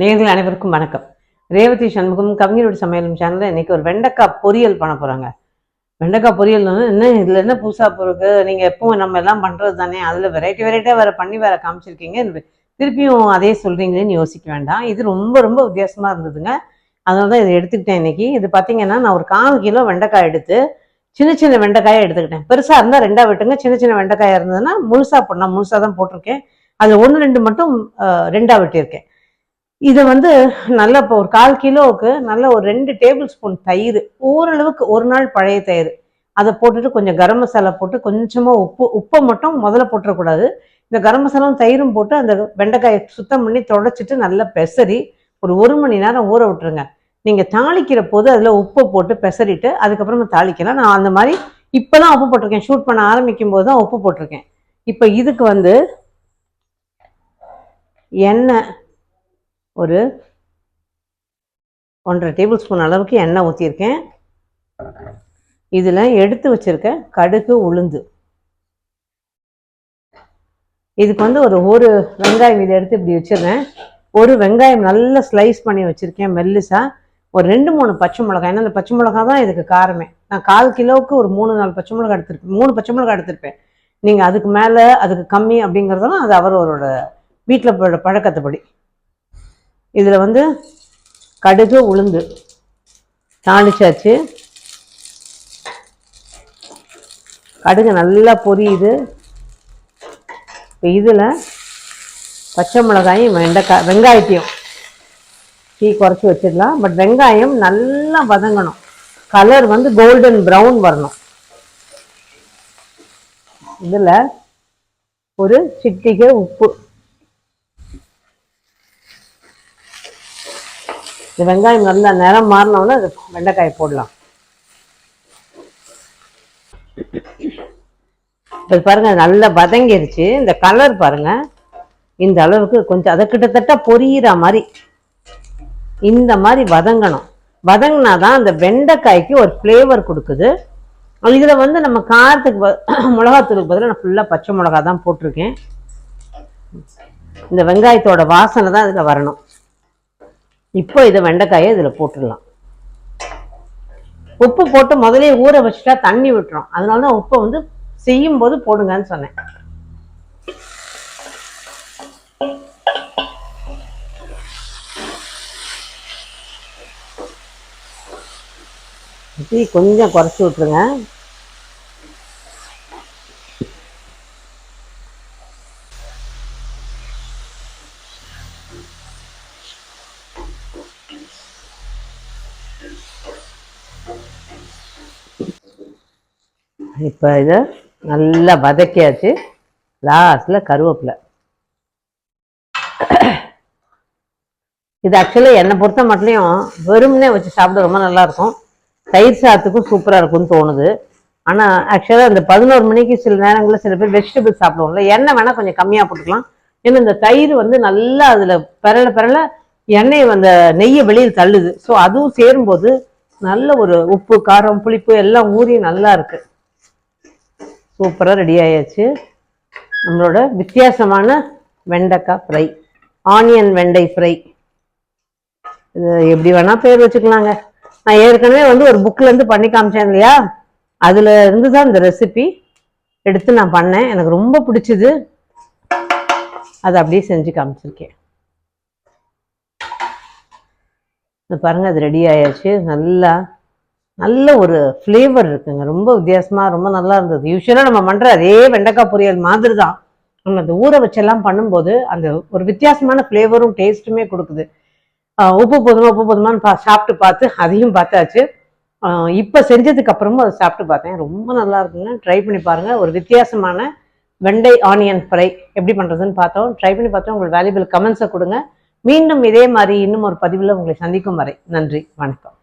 நேர்கள் அனைவருக்கும் வணக்கம். ரேவதி சண்முகம் கவிஞரோட சமையலும் சேனல்ல இன்னைக்கு ஒரு வெண்டைக்காய் பொரியல் பண்ண போறாங்க. வெண்டைக்காய் பொரியல் என்ன இதுல என்ன புதுசா இருக்கு நீங்க எப்பவும் நம்ம எல்லாம் பண்றது தானே? அதுல வெரைட்டி வெரைட்டியா வேற பண்ணி வேற காமிச்சிருக்கீங்க. திருப்பியும் அதே சொல்றீங்களேன்னு யோசிக்க வேண்டாம். இது ரொம்ப ரொம்ப வித்தியாசமா இருந்ததுங்க. அதனால தான் இதை எடுத்துக்கிட்டேன் இன்னைக்கு. இது பார்த்தீங்கன்னா நான் ஒரு கால் கிலோ வெண்டைக்காய் எடுத்து சின்ன சின்ன வெண்டைக்காயை எடுத்துக்கிட்டேன். பெருசாக இருந்தால் ரெண்டா வெட்டுங்க. சின்ன சின்ன வெண்டைக்காயாக இருந்ததுன்னா முழுசா போடணும். முழுசாக தான் போட்டிருக்கேன். அதில் ஒன்று ரெண்டு மட்டும் ரெண்டா வெட்டியிருக்கேன். இதை வந்து நல்ல இப்போ ஒரு கால் கிலோவுக்கு நல்ல ஒரு ரெண்டு டேபிள் ஸ்பூன் தயிர் ஓரளவுக்கு ஒரு நாள் பழைய தயிர். அதை போட்டுட்டு கொஞ்சம் கரம் மசாலா போட்டு கொஞ்சமாக உப்பு உப்பை மட்டும் முதல்ல போட்டுறக்கூடாது. இந்த கரம் மசாலாவும் தயிரும் போட்டு அந்த வெண்டைக்காயை சுத்தம் பண்ணி தொடச்சிட்டு நல்லா பெசரி ஒரு ஒரு மணி நேரம் ஊற விட்டுருங்க. நீங்கள் தாளிக்கிற போது அதில் உப்பை போட்டு பெசரிட்டு அதுக்கப்புறமா தாளிக்கலாம். நான் அந்த மாதிரி இப்போ தான் உப்பு போட்டிருக்கேன். ஷூட் பண்ண ஆரம்பிக்கும் போது தான் உப்பு போட்டிருக்கேன். இப்போ இதுக்கு வந்து எண்ணெய் ஒரு ஒன்றரை டேபிள் ஸ்பூன் அளவுக்கு எண்ணெய் ஊற்றிருக்கேன் இதில் எடுத்து வச்சுருக்க கடுகு உளுந்து. இதுக்கு வந்து ஒரு ஒரு வெங்காயம் இதை எடுத்து இப்படி வச்சிடுறேன். ஒரு வெங்காயம் நல்லா ஸ்லைஸ் பண்ணி வச்சிருக்கேன் மெல்லிசா. ஒரு ரெண்டு மூணு பச்சை மிளகாய். ஏன்னா அந்த பச்சை மிளகா தான் இதுக்கு காரமே. நான் கால் கிலோவுக்கு ஒரு மூணு நாலு பச்சை மிளகாய் எடுத்திருப்பேன். மூணு பச்சை மிளகாய் எடுத்திருப்பேன். நீங்கள் அதுக்கு மேலே அதுக்கு கம்மி அப்படிங்கிறதெல்லாம் அது அவரோட வீட்டில் பழக்கத்தைப்படி இதில் வந்து கடுகு உளுந்து தாளிச்சாச்சு. கடுகு நல்லா பொரியுது. இப்போ இதில் பச்சை மிளகாயும் வெண்டைக்காய் வெங்காயத்தையும் டீ குறைச்சி வச்சிடலாம். பட் வெங்காயம் நல்லா வதங்கணும். கலர் வந்து கோல்டன் ப்ரௌன் வரணும். இதில் ஒரு சிட்டிகை உப்பு இந்த வெங்காயம் நல்லா நிறம் மாறினோடனே அது வெண்டைக்காய் போடலாம். இப்போ பாருங்க நல்லா வதங்கிருச்சு. இந்த கலர் பாருங்க. இந்த அளவுக்கு கொஞ்சம் அதை கிட்டத்தட்ட பொரியிற மாதிரி. இந்த மாதிரி வதங்கணும். வதங்கினா தான் அந்த வெண்டைக்காய்க்கு ஒரு ஃப்ளேவர் கொடுக்குது. இதில் வந்து நம்ம காரத்துக்கு மிளகாத்தூளுக்கு பதிலாக நான் ஃபுல்லாக பச்சை மிளகா தான் போட்டிருக்கேன். இந்த வெங்காயத்தோட வாசனை தான் இதில் வரணும். இப்போ இதை வெண்டைக்காயை இதில் போட்டுடலாம். உப்பு போட்டு முதலே ஊற வச்சுட்டா தண்ணி விட்டுரும். அதனால தான் உப்பை வந்து செய்யும் போது போடுங்கன்னு சொன்னேன். தீ கொஞ்சம் குறைச்சி விட்டுருங்க. இப்போ இதை நல்லா வதக்கியாச்சு. லாஸ்ட்டில் கருவேப்பிலை. இது ஆக்சுவலாக என்னை பொறுத்த மட்டும் வெறுமனே வச்சு சாப்பிட ரொம்ப நல்லா இருக்கும் தயிர் சாத்துக்கும் சூப்பராக இருக்கும்னு தோணுது. ஆனால் ஆக்சுவலாக இந்த பதினோரு மணிக்கு சில நேரங்களில் சில பேர் வெஜிடபிள்ஸ் சாப்பிடுவோம்ல எண்ணெய் வேணால் கொஞ்சம் கம்மியாக போட்டுக்கலாம். ஏன்னா இந்த தயிர் வந்து நல்லா அதில் பிறல பிறல எண்ணெய் அந்த நெய்யை வெளியில் தள்ளுது. ஸோ அதுவும் சேரும்போது நல்ல ஒரு உப்பு காரம் புளிப்பு எல்லாம் ஊறி நல்லா இருக்குது சூப்பராக ரெடி ஆயாச்சு. நம்மளோட வித்தியாசமான வெண்டைக்காய் ஃப்ரை. ஆனியன் வெண்டை ஃப்ரை. இது எப்படி வேணால் பேர் வச்சுக்கலாங்க. நான் ஏற்கனவே வந்து ஒரு புக்கிலேருந்து பண்ணி காமிச்சேன் இல்லையா? அதில் இருந்து தான் இந்த ரெசிபி எடுத்து நான் பண்ணேன். எனக்கு ரொம்ப பிடிச்சிது. அதை அப்படியே செஞ்சு காமிச்சிருக்கேன். பாருங்கள் அது ரெடி ஆயாச்சு. நல்லா நல்ல ஒரு ஃப்ளேவர் இருக்குங்க. ரொம்ப வித்தியாசமாக ரொம்ப நல்லா இருந்தது. யூஸ்வலாக நம்ம பண்ணுற அதே வெண்டைக்காய் பொரியல் மாதிரி தான் நம்ம அந்த ஊற வச்செல்லாம் பண்ணும்போது அந்த ஒரு வித்தியாசமான ஃப்ளேவரும் டேஸ்ட்டுமே கொடுக்குது. உப்பு போதுமா உப்பு போதுமான்னு பா சாப்பிட்டு பார்த்து அதையும் பார்த்தாச்சு. இப்போ செஞ்சதுக்கு அப்புறமும் அதை சாப்பிட்டு பார்த்தேன். ரொம்ப நல்லா இருக்குங்க. ட்ரை பண்ணி பாருங்கள் ஒரு வித்தியாசமான வெண்டை ஆனியன் ஃப்ரை எப்படி பண்ணுறதுன்னு பார்த்தோம். ட்ரை பண்ணி பார்த்தோம் உங்களுக்கு வேல்யூபிள் கமெண்ட்ஸை கொடுங்க. மீண்டும் இதே மாதிரி இன்னும் ஒரு பதிவில் உங்களை சந்திக்கும் வரை நன்றி வணக்கம்.